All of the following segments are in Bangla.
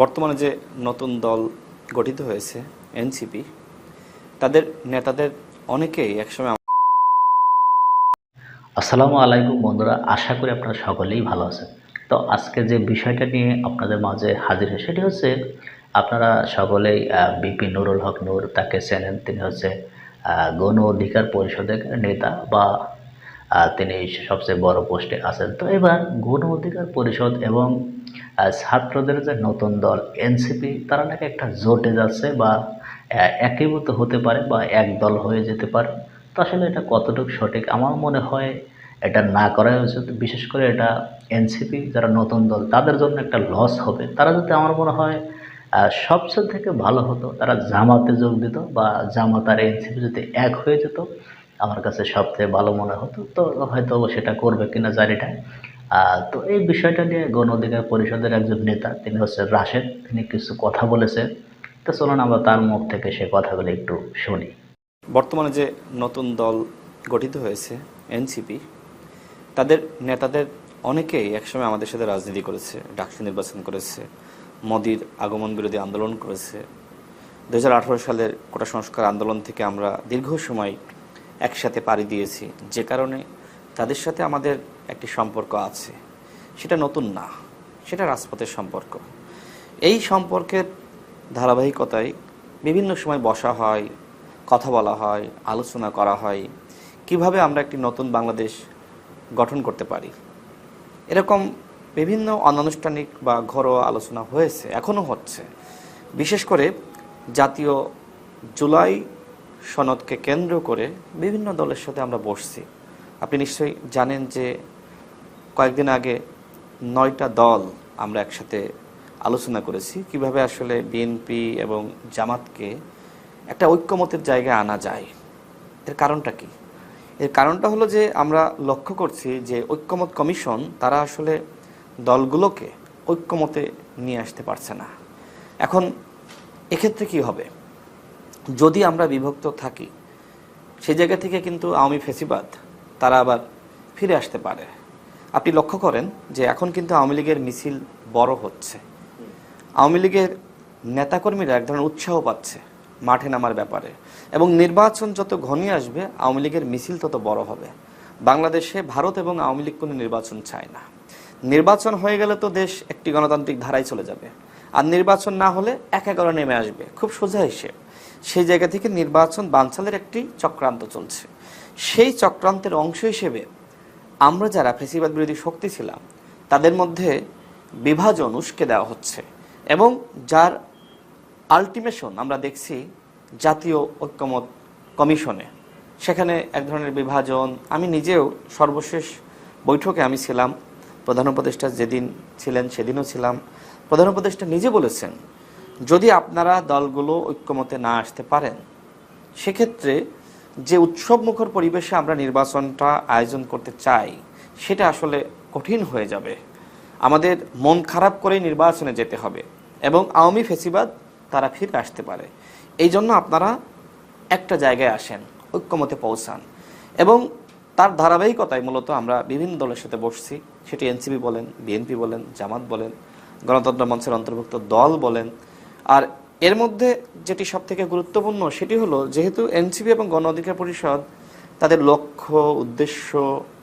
বর্তমানে যে নতুন দল গঠিত হয়েছে, এনসিপি, তাদের নেতাদের অনেকেই একসময় আসসালামু আলাইকুম বন্ধুরা, আশা করি আপনারা সকলেই ভালো আছেন। তো আজকে যে বিষয়টা নিয়ে আপনাদের মাঝে হাজির হয় সেটি হচ্ছে আপনারা সকলেই বিপি নুরুল হক নূর, তাকে চেনেন, তিনি হচ্ছে গণ অধিকার পরিষদের নেতা বা তিনি সবচেয়ে বড় পোস্টে আছেন। তো এবার গণ অধিকার পরিষদ এবং ছাত্রদের যে নতুন দল এনসিপি তারা নাকি একটা জোটে যাচ্ছে বা একীভূত হতে পারে বা এক দল হয়ে যেতে পারে। তো আসলে এটা কতটুকু সঠিক? আমার মনে হয় এটা না করাই উচিত। বিশেষ করে এটা এনসিপি যারা নতুন দল তাদের জন্য একটা লস হবে। তারা যদি আমার মনে হয় সবচেয়ে থেকে ভালো হতো তারা জামাতে যোগ দিত বা জামাত আর এনসিপি যদি এক হয়ে যেত আমার কাছে সবচেয়ে ভালো মনে হতো। তো হয়তো সেটা করবে কিনা জানি না। আহ, তো এই বিষয়টা নিয়ে গণ অধিকার পরিষদের একজন নেতা, তিনি হচ্ছে রাশেদ, তিনি কিছু কথা বলেছেন। তো চলুন আমরা তার মুখ থেকে সে কথাগুলো একটু শুনি। বর্তমানে যে নতুন দল গঠিত হয়েছে, এনসিপি, তাদের নেতাদের অনেকেই একসময় আমাদের সাথে রাজনীতি করেছে, ডাকসু নির্বাচন করেছে, মোদির আগমন বিরোধী আন্দোলন করেছে। দুই হাজার আঠারো সালের কোটা সংস্কার আন্দোলন থেকে আমরা দীর্ঘ সময় একসাথে পাড়ি দিয়েছি। যে কারণে তাদের সাথে আমাদের একটি সম্পর্ক আছে। সেটা নতুন না, সেটা রাজপথের সম্পর্ক। এই সম্পর্কের ধারাবাহিকতায় বিভিন্ন সময় বসা হয়, কথা বলা হয়, আলোচনা করা হয়, কীভাবে আমরা একটি নতুন বাংলাদেশ গঠন করতে পারি। এরকম বিভিন্ন অনানুষ্ঠানিক বা ঘরোয়া আলোচনা হয়েছে এখনও হচ্ছে। বিশেষ করে জাতীয় জুলাই সনদকে কেন্দ্র করে বিভিন্ন দলের সাথে আমরা বসছি। আপনি নিশ্চয়ই জানেন যে কয়েকদিন আগে নয়টা দল আমরা একসাথে আলোচনা করেছি কীভাবে আসলে বিএনপি এবং জামাতকে একটা ঐক্যমতের জায়গায় আনা যায়। এর কারণটা কি? এর কারণটা হলো যে আমরা লক্ষ্য করছি যে ঐক্যমত কমিশন তারা আসলে দলগুলোকে ঐক্যমতে নিয়ে আসতে পারছে না। এখন এক্ষেত্রে কি হবে? যদি আমরা বিভক্ত থাকি সেই জায়গা থেকে কিন্তু আওয়ামী ফেসিবাদ তারা আবার ফিরে আসতে পারে। আপনি লক্ষ্য করেন যে এখন কিন্তু আওয়ামী লীগের মিছিল বড় হচ্ছে। আওয়ামী লীগের নেতাকর্মীরা এক ধরনের উৎসাহ পাচ্ছে মাঠে নামার ব্যাপারে এবং নির্বাচন যত ঘনিয়ে আসবে, আওয়ামী লীগের মিছিল তত বড় হবে। বাংলাদেশে ভারত এবং আওয়ামী লীগ কোনো নির্বাচন চায় না। নির্বাচন হয়ে গেলে তো দেশ একটি গণতান্ত্রিক ধারায় চলে যাবে। আর নির্বাচন না হলে এক এগারো নেমে আসবে। খুব সোজা হিসেব। সেই জায়গা থেকে নির্বাচন বানচালের একটি চক্রান্ত চলছে। সেই চক্রান্তের অংশ হিসেবে আমরা যারা ফেসিবাদ বিরোধী শক্তি ছিলাম, তাদের মধ্যে বিভাজন উস্কে দেওয়া হচ্ছে এবং যার আলটিমেশন আমরা দেখছি জাতীয় ঐক্যমত কমিশনে। সেখানে এক ধরনের বিভাজন। আমি নিজেও সর্বশেষ বৈঠকে আমি ছিলাম। প্রধান উপদেষ্টা যেদিন ছিলেন সেদিনও ছিলাম। প্রধান উপদেষ্টা নিজে বলেছেন, যদি আপনারা দলগুলো ঐক্যমতে না আসতে পারেন, সেক্ষেত্রে যে উৎসবমুখর পরিবেশে আমরা নির্বাচনটা আয়োজন করতে চাই, সেটা আসলে কঠিন হয়ে যাবে। আমাদের মন খারাপ করেই নির্বাচনে যেতে হবে এবং আওয়ামী ফেসিবাদ তারা ফিরে আসতে পারে। এই জন্য আপনারা একটা জায়গায় আসেন, ঐক্যমতে পৌঁছান এবং তার ধারাবাহিকতায় মূলত আমরা বিভিন্ন দলের সাথে বসছি। সেটি এনসিপি বলেন, বিএনপি বলেন, জামাত বলেন, গণতন্ত্র মঞ্চের অন্তর্ভুক্ত দল বলেন। আর এর মধ্যে যেটি সব থেকে গুরুত্বপূর্ণ সেটি হলো, যেহেতু এনসিপি এবং গণ অধিকার পরিষদ তাদের লক্ষ্য, উদ্দেশ্য,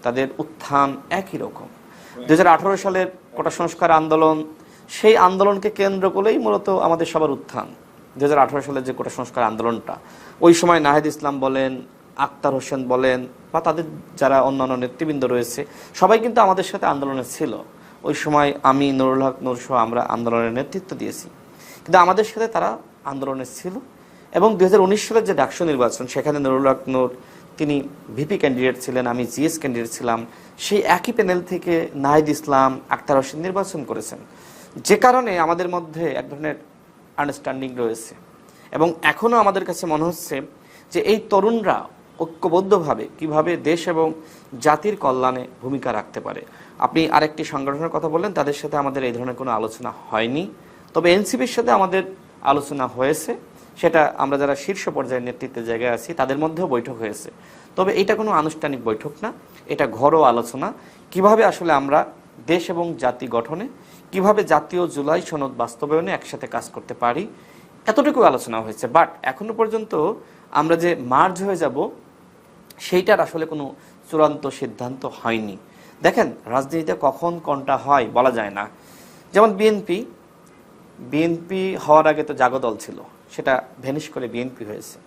তাদের উত্থান একই রকম। দু হাজার আঠেরো সালের কোটা সংস্কার আন্দোলন, সেই আন্দোলনকে কেন্দ্র করেই মূলত আমাদের সবার উত্থান। দু হাজার আঠেরো সালের যে কোটা সংস্কার আন্দোলনটা, ওই সময় নাহিদ ইসলাম বলেন, আক্তার হোসেন বলেন, বা তাদের যারা অন্যান্য নেতৃবৃন্দ রয়েছে, সবাই কিন্তু আমাদের সাথে আন্দোলনে ছিল। ওই সময় আমি, নুরুল হক নূর সহ আমরা আন্দোলনের নেতৃত্ব দিয়েছি। কিন্তু আমাদের সাথে তারা আন্দোলনে ছিল। এবং দু হাজার উনিশ সালের যে ডাকসু নির্বাচন, সেখানে নুরুল হক তিনি ভিপি ক্যান্ডিডেট ছিলেন, আমি জিএস ক্যান্ডিডেট ছিলাম। সেই একই প্যানেল থেকে নাহিদ ইসলাম, আক্তার হোসেন নির্বাচন করেছেন। যে কারণে আমাদের মধ্যে এক ধরনের আন্ডারস্ট্যান্ডিং রয়েছে। এবং এখনও আমাদের কাছে মনে হচ্ছে যে এই তরুণরা ঐক্যবদ্ধভাবে কীভাবে দেশ এবং জাতির কল্যাণে ভূমিকা রাখতে পারে। আপনি আরেকটি সংগঠনের কথা বললেন, তাদের সাথে আমাদের এই ধরনের কোনো আলোচনা হয়নি। তবে এনসিপির সাথে আমাদের আলোচনা হয়েছে। সেটা আমরা যারা শীর্ষ পর্যায়ের নেতৃত্বের জায়গায় আছি, তাদের মধ্যেও বৈঠক হয়েছে। তবে এটা কোনো আনুষ্ঠানিক বৈঠক না, এটা ঘরোয়া আলোচনা। কীভাবে আসলে আমরা দেশ এবং জাতি গঠনে, কীভাবে জাতীয় জুলাই সনদ বাস্তবায়নে একসাথে কাজ করতে পারি, এতটুকু আলোচনা হয়েছে। বাট এখনও পর্যন্ত আমরা যে মার্জ হয়ে যাব, সেইটার আসলে কোনো চূড়ান্ত সিদ্ধান্ত হয়নি। দেখেন, রাজনীতিতে কখন কোনটা হয় বলা যায় না। যেমন বিএনপি বিএনপি হওয়ার আগে তো জাগদল ছিল, সেটা ভ্যানিশ করে বিএনপি হয়েছে।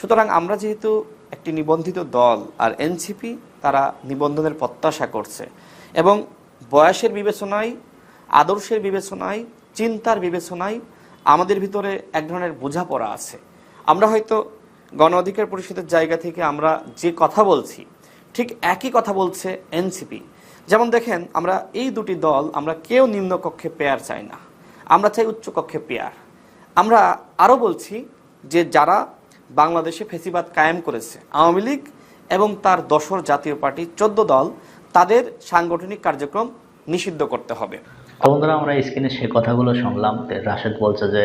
সুতরাং আমরা যেহেতু একটি নিবন্ধিত দল আর এনসিপি তারা নিবন্ধনের প্রত্যাশা করছে এবং বয়সের বিবেচনায়, আদর্শের বিবেচনায়, চিন্তার বিবেচনায় আমাদের ভিতরে এক ধরনের বোঝাপড়া আছে। আমরা হয়তো গণ অধিকার পরিষদের জায়গা থেকে আমরা যে কথা বলছি, ঠিক একই কথা বলছে এনসিপি। যেমন দেখেন, আমরা এই দুটি দল, আমরা কেউ নিম্নকক্ষে পেয়ার চাই না। আমরা চাই উচ্চকক্ষে পেয়ার। আমরা আরও বলছি যে যারা বাংলাদেশে ফেসিবাদ কায়েম করেছে, আওয়ামী লীগ এবং তার দশর জাতীয় পার্টি, চোদ্দ দল, তাদের সাংগঠনিক কার্যক্রম নিষিদ্ধ করতে হবে। বন্ধুরা, আমরা স্ক্রিনে সে কথাগুলো শুনলাম রাশেদ বলছে যে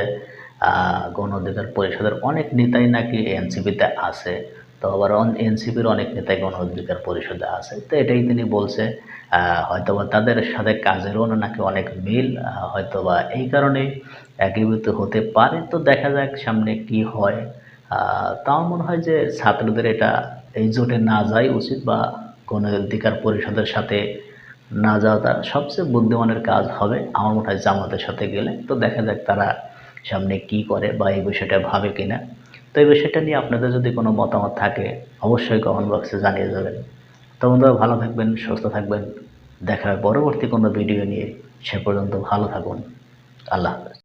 গণ অধিকার পরিষদের অনেক নেতাই নাকি এনসিপিতে আছে। তো আবার এনসিপির অনেক নেতাই গণ অধিকার পরিষদে আছে। তো এটাই তিনি বলছে আহ, হয়তোবা তাদের সাথে কাজেরও নাকি অনেক মিল হয়তোবা এই কারণে একীভূত হতে পারে। তো দেখা যাক সামনে কি হয়। তাও মনে হয় যে ছাত্রদের এটা এই জোটে না যাই উচিত বা গণ অধিকার পরিষদের সাথে না যাওয়াটা সবচেয়ে বুদ্ধিমানের কাজ হবে আমার মনে হয় জামাতের সাথে গেলে। তো দেখা যাক তারা সামনে কি করে বা এই বিষয়টা ভাবে কিনা। তো এই বিষয়টা নিয়ে আপনাদের যদি কোনো মতামত থাকে, অবশ্যই কমেন্ট বক্সে জানিয়ে যাবেন। তো বন্ধুরা, ভালো থাকবেন, সুস্থ থাকবেন। দেখা পরবর্তী কোনো ভিডিও নিয়ে। সে পর্যন্ত ভালো থাকুন। আল্লাহ হাফেজ।